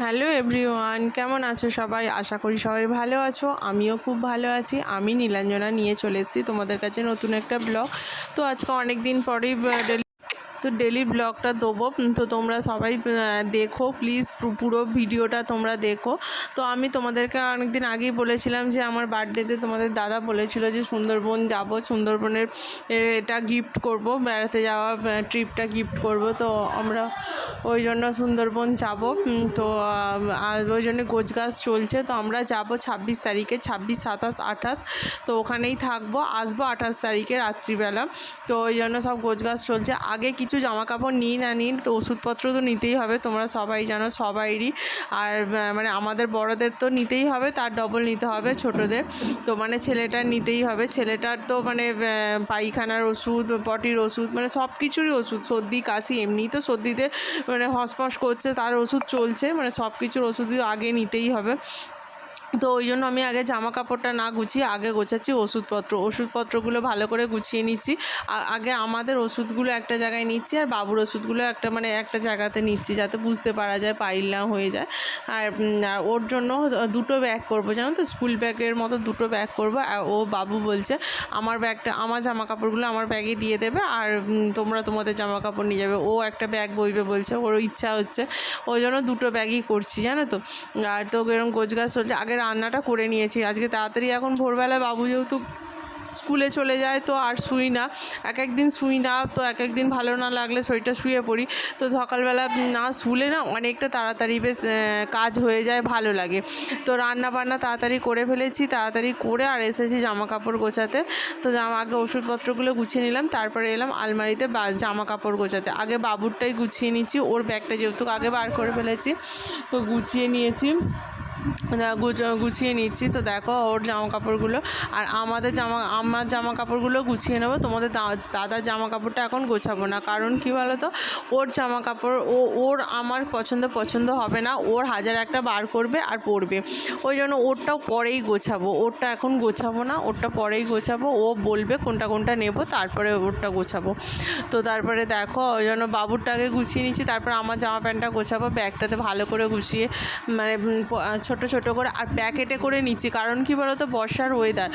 Hello everyone, কেমন আছো সবাই? আশা করি সবাই ভালো আছো, আমিও খুব ভালো আছি। আমি নীলাঞ্জনা নিয়ে চলে এসেছি তোমাদের কাছে নতুন একটা ব্লগ। তো আজকে অনেক দিন পরেই তো ডেলি ব্লগটা দেবো। তো তোমরা সবাই দেখো প্লিজ পুরো ভিডিওটা তোমরা দেখো। তো আমি তোমাদেরকে অনেক দিন আগেই বলেছিলাম যে আমার বার্থডেতে তোমাদের দাদা বলেছিল যে সুন্দরবন যাব, সুন্দরবনের এটা গিফট করব, বেড়াতে যাওয়া ট্রিপটা গিফট করব। তো আমরা ওই জন্য সুন্দরবন যাব। তো আর ওই জন্য গোছ গাছ চলছে। তো আমরা যাব ছাব্বিশ তারিখে, ছাব্বিশ, সাতাশ, আঠাশ। তো ওখানেই থাকব। আসব আঠাশ তারিখে রাত্রিবেলা। তো ওই জন্য সব গোছ গাছ চলছে। আগে কিছু জামা কাপড় নিই না নিই তো ওষুধপত্র তো নিতেই হবে। তোমরা সবাই জানো, সবাইরই। আর মানে আমাদের বড়দের তো নিতেই হবে, তার ডবল নিতে হবে ছোটদের। তো মানে ছেলেটার নিতেই হবে। ছেলেটার তো মানে পায়খানার ওষুধ, পটির ওষুধ মানে সব কিছুরই ওষুধ। সর্দি, কাশি, এমনিই তো সর্দিতে মানে হসপস করছে তার ওষুধ চলছে মানে সব কিছুর ওষুধই আগে নিতেই হবে। তো ওই জন্য আমি আগে জামা কাপড়টা না গুছিয়ে আগে গোছাচ্ছি ওষুধপত্র। ওষুধপত্রগুলো ভালো করে গুছিয়ে নিচ্ছি। আগে আমাদের ওষুধগুলো একটা জায়গায় নিচ্ছি আর বাবুর ওষুধগুলো একটা মানে একটা জায়গাতে নিচ্ছি যাতে বুঝতে পারা যায়, পাইল না হয়ে যায়। আর ওর জন্য দুটো ব্যাগ করব, জানো তো? স্কুল ব্যাগের মতো দুটো ব্যাগ করব। ও বাবু বলছে, আমার ব্যাগটা, আমার জামা কাপড়গুলো আমার ব্যাগে দিয়ে দেবে আর তোমরা তোমাদের জামা কাপড় নিয়ে যাবে। ও একটা ব্যাগ বইবে বলছে, ওরও ইচ্ছা হচ্ছে। ওই জন্য দুটো ব্যাগই করছি, জানো তো? আর তো এরকম গোছগাছ চলছে। আগে রান্নাটা করে নিয়েছি। আজকে তাড়াতাড়ি এখন ভোরবেলায় বাবু যেহেতু স্কুলে চলে যায় তো আর শুই না। এক একদিন শুই না, তো এক একদিন ভালো না লাগলে শরীরটা শুয়ে পড়ি। তো সকালবেলা না শুলে না অনেকটা তাড়াতাড়ি বেশ কাজ হয়ে যায়, ভালো লাগে। তো রান্না বান্না তাড়াতাড়ি করে ফেলেছি, তাড়াতাড়ি করে আর এসেছি জামা কাপড় গোছাতে। তো জামা আগে ওষুধপত্রগুলো গুছিয়ে নিলাম, তারপরে এলাম আলমারিতে জামা কাপড় গোছাতে। আগে বাবুরটাই গুছিয়ে নিচ্ছি, ওর ব্যাগটা যেহেতু আগে বার করে ফেলেছি, তো গুছিয়ে নিয়েছি। গুছিয়ে নিচ্ছি। তো দেখো ওর জামা কাপড়গুলো। আর আমাদের জামা আমার জামা কাপড়গুলো গুছিয়ে নেব। তোমাদের দাদার জামা কাপড়টা এখন গোছাবো না। কারণ কি বলো তো ওর জামা কাপড় ও ওর আমার পছন্দ পছন্দ হবে না। ওর হাজার একটা বার করবে আর পরবে। ওই জন্য ওরটাও পরেই গোছাবো। ওরটা এখন গোছাবো না। ওরটা পরেই গোছাবো। ও বলবে কোনটা কোনটা নেব, তারপরে ওরটা গোছাবো। তো তারপরে দেখো, ওই জন্য বাবুরটাকে গুছিয়ে নিচ্ছি। তারপর আমার জামা প্যান্টটা গোছাবো, ব্যাগটাতে ভালো করে গুছিয়ে মানে ছোট ছোট করে আর প্যাকেটে করে নিচ্ছি। কারণ কি বলতো? বর্ষার ওয়েদার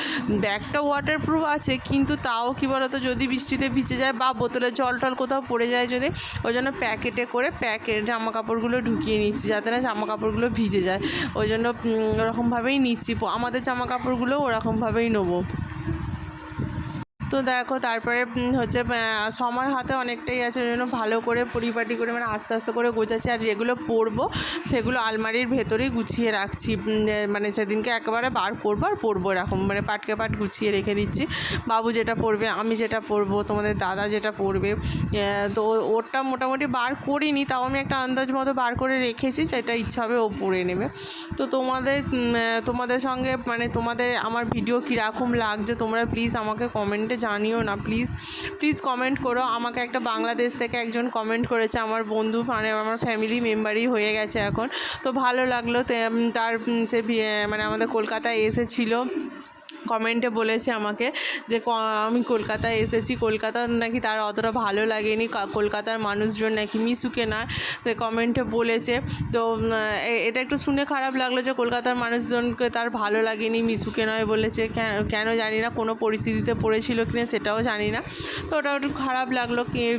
ব্যাগটা ওয়াটারপ্রুফ আছে, কিন্তু তাও কি বলতো? যদি বৃষ্টিতে ভিজে যায় বা বোতলে জল টল কোথাও পড়ে যায় যদি, ওই জন্য প্যাকেটে করে প্যাকেট জামা কাপড়গুলো ঢুকিয়ে নিচ্ছি যাতে না জামা কাপড়গুলো ভিজে যায়। ওই জন্য ওরকমভাবেই নিচ্ছি। আমাদের জামা কাপড়গুলো ওরকমভাবেই নেব। তো দেখো তারপরে হচ্ছে সময় হাতে অনেকটাই আছে, ওই জন্য ভালো করে পরিপাটি করে মানে আস্তে আস্তে করে গোছাচ্ছি। আর যেগুলো পরবো, সেগুলো আলমারির ভেতরেই গুছিয়ে রাখছি। মানে সেদিনকে একেবারে বার করব আর পরবো এরকম। মানে পাটকে পাট গুছিয়ে রেখে দিচ্ছি। বাবু যেটা পরবে, আমি যেটা পরবো, তোমাদের দাদা যেটা পরবে। তো ওরটা মোটামুটি বার করিনি, তাও আমি একটা আন্দাজ মতো বার করে রেখেছি, যেটা ইচ্ছা হবে ও পরে নেবে। তো তোমাদের তোমাদের সঙ্গে মানে তোমাদের আমার ভিডিও কীরকম লাগছে, তোমরা প্লিজ আমাকে কমেন্টে জানিও না প্লিজ প্লিজ কমেন্ট করো। আমাকে একটা বাংলাদেশ থেকে একজন কমেন্ট করেছে, আমার বন্ধু মানে আমার ফ্যামিলি মেম্বারই হয়ে গেছে এখন। তো ভালো লাগল তার সে মানে আমাদের কলকাতায় এসেছিল। কমেন্টে বলেছে আমাকে যে আমি কলকাতায় এসেছি। কলকাতা নাকি তার অতটা ভালো লাগেনি। কলকাতার মানুষজন নাকি মিশুকে না। সে কমেন্টে বলেছে। তো এটা একটু শুনে খারাপ লাগল যে, কলকাতার মানুষজনকে তার ভালো লাগেনি, মিশুকে নয় বলেছে। কেন- জানি না, কোনো পরিস্থিতিতে পড়েছিল কিনা সেটাও জানি না। তো ওটা একটু খারাপ লাগল কি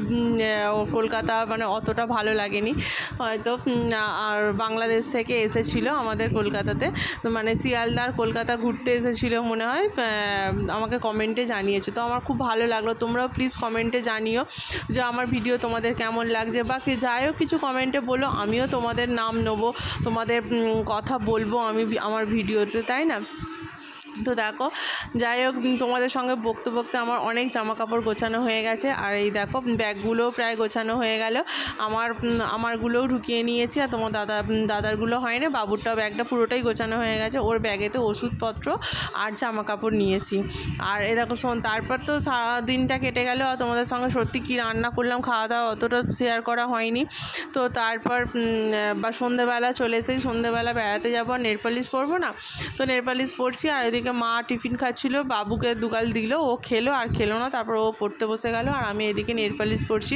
কলকাতা মানে অতটা ভালো লাগেনি। হয়তো আর বাংলাদেশ থেকে এসেছিল আমাদের কলকাতাতে। মানে শিয়ালদার কলকাতা ঘুরতে এসেছিল মনে হয়। আহ, আমাকে কমেন্টে জানিয়েছে। তো আমার খুব ভালো লাগল। তোমরাও প্লিজ কমেন্টে জানিও যে আমার ভিডিও তোমাদের কেমন লাগছে বা যাই হোক কিছু কমেন্টে বলো আমিও তোমাদের নাম নেব তোমাদের কথা বলব আমি আমার ভিডিওতে তাই না? তো দেখো, যাই হোক, তোমাদের সঙ্গে বকতে বকতে আমার অনেক জামা কাপড় গোছানো হয়ে গেছে। আর এই দেখো, ব্যাগগুলোও প্রায় গোছানো হয়ে গেল। আমার, আমারগুলোও ঢুকিয়ে নিয়েছি আর তোমার দাদা, দাদারগুলো হয়নি, বাবুরটাও ব্যাগটা পুরোটাই গোছানো হয়ে গেছে। ওর ব্যাগেতে ওষুধপত্র আর জামা কাপড় নিয়েছি। আর এ দেখো, শোন, তারপর তো সারা দিনটা কেটে গেল আর তোমাদের সঙ্গে সত্যি কী রান্না করলাম খাওয়া দাওয়া অতটা শেয়ার করা হয়নি। তো তারপর বা সন্ধেবেলা চলে এসেছি, সন্ধেবেলা বেড়াতে যাব, আর নেলপালিশ পরবো না? তো নেলপালিশ পরছি আর এদিকে এদিকে মা টিফিন খাচ্ছিল, বাবুকে দুগাল দিল, ও খেলো আর খেলো না, তারপর ও পড়তে বসে গেল আর আমি এদিকে নেল পালিশ পরছি।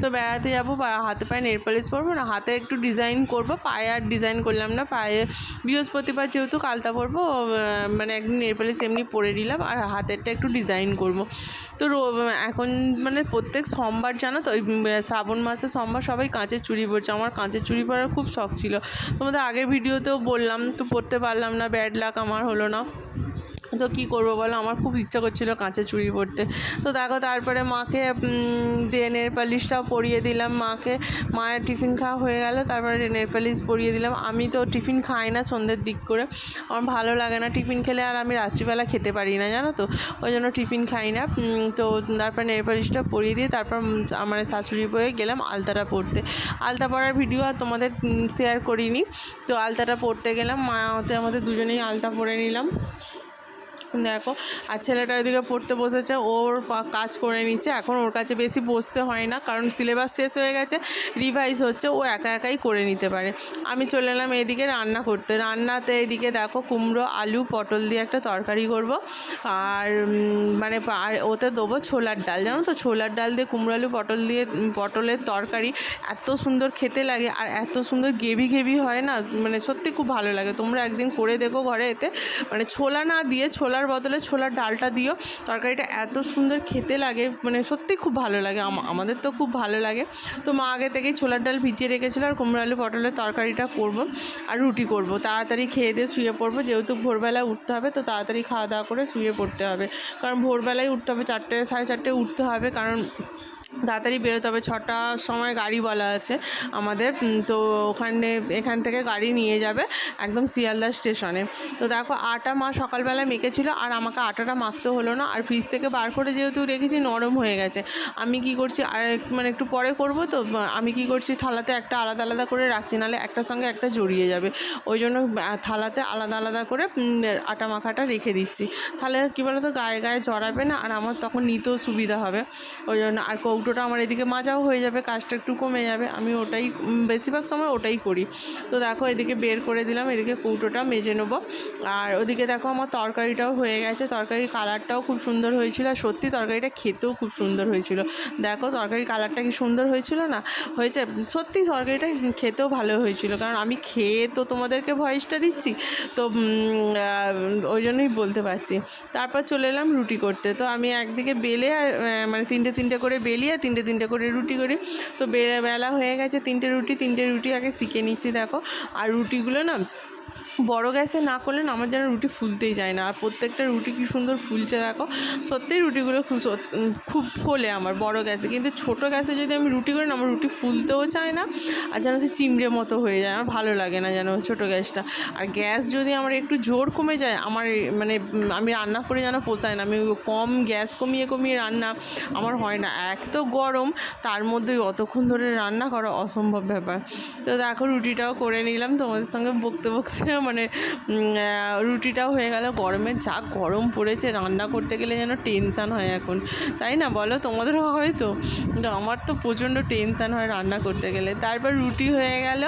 তো বেড়াতে যাব, বা হাতে পায়ে নেল পালিশ পরবো না, হাতে একটু ডিজাইন করব, পায়ে আর ডিজাইন করলাম না, পায়ে বৃহস্পতিবার যেহেতু কালতা পরবো মানে একদিন নেল পালিশ এমনি পরে নিলাম আর হাতেরটা একটু ডিজাইন করব। তো এখন মানে প্রত্যেক সোমবার জানো তো, ওই শ্রাবণ মাসে সোমবার সবাই কাঁচের চুড়ি পরছে, আমার কাঁচের চুড়ি পরার খুব শখ ছিল। তোমাদের আগের ভিডিওতেও বললাম, তো পড়তে পারলাম না, ব্যাড লাক আমার হলো না। তো কী করব বলো? আমার খুব ইচ্ছা করছিল কাঁচা চুড়ি পরতে। তো দেখো, তারপরে মাকে দিয়ে পালিশটাও পরিয়ে দিলাম মাকে। মায়ের টিফিন খাওয়া হয়ে গেল, তারপরে নেল পালিশ পরিয়ে দিলাম। আমি তো টিফিন খাই না সন্ধ্যের দিক করে। আমার ভালো লাগে না টিফিন খেলে, আর আমি রাত্রিবেলা খেতে পারি না, জানো তো? ওই জন্য টিফিন খাই না। তো তারপর নেল পালিশটা পরিয়ে দিয়ে তারপর আমার শাশুড়ি বয়ে গেলাম আলতাটা পড়তে আলতা পরার ভিডিও আর তোমাদের শেয়ার করিনি। তো আলতাটা পড়তে গেলাম। মা হতে আমাদের দুজনেই আলতা পরে নিলাম। দেখো, আর ছেলেটা ওইদিকে পড়তে বসেছে, ওর কাজ করে নিচ্ছে। এখন ওর কাছে বেশি বসতে হয় না, কারণ সিলেবাস শেষ হয়ে গেছে রিভাইজ হচ্ছে, ও একা একাই করে নিতে পারে। আমি চলে এলাম এদিকে রান্না করতে। রান্নাতে এদিকে দেখো, কুমড়ো, আলু, পটল দিয়ে একটা তরকারি করব। আর মানে আর ওতে দেবো ছোলার ডাল। জানো তো, ছোলার ডাল দিয়ে কুমড়ো, আলু, পটল দিয়ে পটলের তরকারি এত সুন্দর খেতে লাগে, আর এত সুন্দর গেভি গেভি হয় না মানে সত্যি খুব ভালো লাগে। তোমরা একদিন করে দেখো ঘরে এতে। মানে ছোলা না দিয়ে ছোলার বদলে ছোলার ডালটা দিও। তরকারিটা এত সুন্দর খেতে লাগে মানে সত্যি খুব ভালো লাগে আমাদের তো খুব ভালো লাগে। তো মা আগে থেকেই ছোলার ডাল ভিজিয়ে রেখেছিল আর কুমড়ো আলু, পটলের তরকারিটা করব আর রুটি করব। তাড়াতাড়ি খেয়ে দিয়ে শুয়ে পড়ব, যেহেতু ভোরবেলায় উঠতে হবে, তো তাড়াতাড়ি খাওয়া দাওয়া করে শুয়ে পড়তে হবে। কারণ ভোরবেলায় উঠতে হবে চারটে, সাড়ে চারটে উঠতে হবে, কারণ তাড়াতাড়ি বেরোতে হবে ছটার সময় গাড়ি বলা আছে আমাদের। তো ওখানে, এখান থেকে গাড়ি নিয়ে যাবে একদম শিয়ালদা স্টেশনে। তো দেখো, আটা মা সকালবেলা মেখেছিল, আর আমাকে আটাটা মাখতে হলো না। আর ফ্রিজ থেকে বার করে যেহেতু রেখেছি, নরম হয়ে গেছে। আমি কি করছি, আর মানে একটু পরে করব তো আমি কি করছি, থালাতে একটা আলাদা আলাদা করে রাখছি, নাহলে একটার সঙ্গে একটা জড়িয়ে যাবে। ওই জন্য থালাতে আলাদা আলাদা করে আটা মাখাটা রেখে দিচ্ছি। তাহলে কী বলতো, গায়ে গায়ে জড়াবে না, আর আমার তখন নিতেও সুবিধা হবে। ওই জন্য, আর কৌটোটা আমার এদিকে মাজাও হয়ে যাবে, কাজটা একটু কমে যাবে। আমি ওটাই বেশিরভাগ সময় ওটাই করি। তো দেখো, এদিকে বের করে দিলাম, এদিকে কৌটোটা মেজে নেব। আর ওদিকে দেখো, আমার তরকারিটাও হয়ে গেছে। তরকারির কালারটাও খুব সুন্দর হয়েছিল। আর সত্যি তরকারিটা খেতেও খুব সুন্দর হয়েছিল। দেখো তরকারির কালারটা কি সুন্দর হয়েছিল না? হয়েছে, সত্যি তরকারিটা খেতেও ভালো হয়েছিল। কারণ আমি খেয়ে তো তোমাদেরকে ভয়েসটা দিচ্ছি, তো ওই জন্যই বলতে পারছি। তারপর চলে এলাম রুটি করতে। তো আমি একদিকে বেলে মানে তিনটে তিনটে করে বেলি আর তিনটে তিনটে করে রুটি করি। তো বেলা হয়ে গেছে, তিনটে রুটি তিনটে রুটি আগে শিখে নিচ্ছি, দেখো। আর রুটিগুলো না বড় গ্যাসে না করলে না আমার যেন রুটি ফুলতেই যায় না। আর প্রত্যেকটা রুটি কি সুন্দর ফুলছে দেখো। সত্যিই রুটিগুলো খুব খুব ফোলে আমার বড় গ্যাসে কিন্তু ছোট গ্যাসে যদি আমি রুটি করি না, আমার রুটি ফুলতেও চায় না আর যেন সে চিমড়ে মতো হয়ে যায়। আমার ভালো লাগে না যেন ছোট গ্যাসটা আর গ্যাস যদি আমার একটু জোর কমে যায়, আমার মানে আমি রান্না করে যেন পোষায় না। আমি কম গ্যাস কমিয়ে কমিয়ে রান্না আমার হয় না। এক তো গরম, তার মধ্যে অতক্ষণ ধরে রান্না করা অসম্ভব ব্যাপার। তো দেখো রুটিটাও করে নিলাম। তোমাদের সঙ্গে বকতে বকতে মানে রুটিটাও হয়ে গেল গরমে। যা গরম পড়েছে রান্না করতে গেলে যেন টেনশান হয় এখন। তাই না বলো? তোমাদের হয় তো? কিন্তু আমার তো প্রচণ্ড টেনশান হয় রান্না করতে গেলে। তারপর রুটি হয়ে গেল।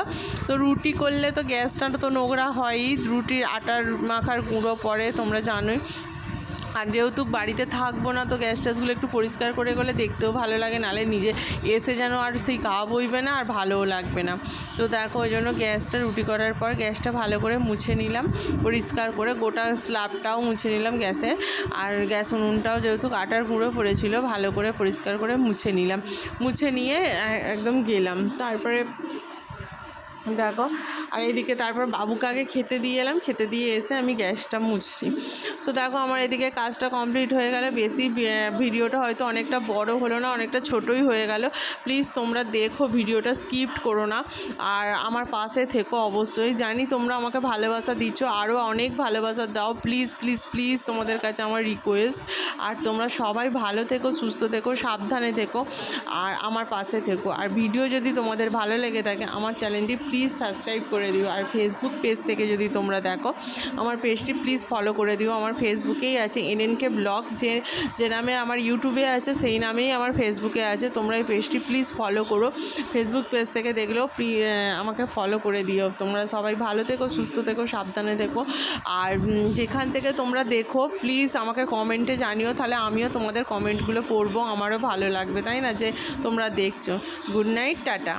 তো রুটি করলে তো গ্যাসটা তো নোংরা হয়ই। রুটির আটার মাখার গুঁড়ো পড়ে, তোমরা জানোই। আর যেহেতু বাড়িতে থাকব না, তো গ্যাস ট্যাসগুলো একটু পরিষ্কার করে গেলে দেখতেও ভালো লাগে নাহলে নিজে এসে যেন আর সেই গা বইবে না আর ভালোও লাগবে না। তো দেখো, ওই জন্য গ্যাসটা রুটি করার পর গ্যাসটা ভালো করে মুছে নিলাম, পরিষ্কার করে গোটা স্ল্যাবটাও মুছে নিলাম গ্যাসের আর গ্যাস উনুনটাও যেহেতু কাটার গুঁড়ো পড়েছিল, ভালো করে পরিষ্কার করে মুছে নিলাম। মুছে নিয়ে একদম গেলাম। তারপরে দেখো, আর এদিকে তারপর বাবুকে আগে খেতে দিয়ে এলাম, খেতে দিয়ে এসে আমি গ্যাসটা মুছছি। তো দেখো, আমার এদিকে কাজটা কমপ্লিট হয়ে গেলে। বেশি ভিডিওটা হয়তো অনেকটা বড় হলো না, অনেকটা ছোটই হয়ে গেল। প্লিজ তোমরা দেখো ভিডিওটা স্কিপ করো না। আর আমার পাশে থেকো অবশ্যই। জানি তোমরা আমাকে ভালোবাসা দিচ্ছ, আরও অনেক ভালোবাসা দাও। প্লিজ প্লিজ প্লিজ তোমাদের কাছে আমার রিকোয়েস্ট আর তোমরা সবাই ভালো থেকো, সুস্থ থেকো, সাবধানে থেকো। আর আমার পাশে থেকো। আর ভিডিও যদি তোমাদের ভালো লেগে থাকে, আমার চ্যানেলটি প্লিজ প্লিজ সাবস্ক্রাইব করে দিও। আর ফেসবুক পেজ থেকে যদি তোমরা দেখো, আমার পেজটি প্লিজ ফলো করে দিও। আমার ফেসবুকেই আছে এনএনকে ব্লগ যে যে নামে আমার ইউটিউবে আছে, সেই নামেই আমার ফেসবুকে আছে। তোমরা এই পেজটি প্লিজ ফলো করো। ফেসবুক পেজ থেকে দেখলেও প্লি আমাকে ফলো করে দিও। তোমরা সবাই ভালো থেকো, সুস্থ থেকো, সাবধানে থেকো। আর যেখান থেকে তোমরা দেখো প্লিজ আমাকে কমেন্টে জানিও। তাহলে আমিও তোমাদের কমেন্টগুলো পড়ব। আমারও ভালো লাগবে, তাই না? যে তোমরা দেখছ। Good night tata.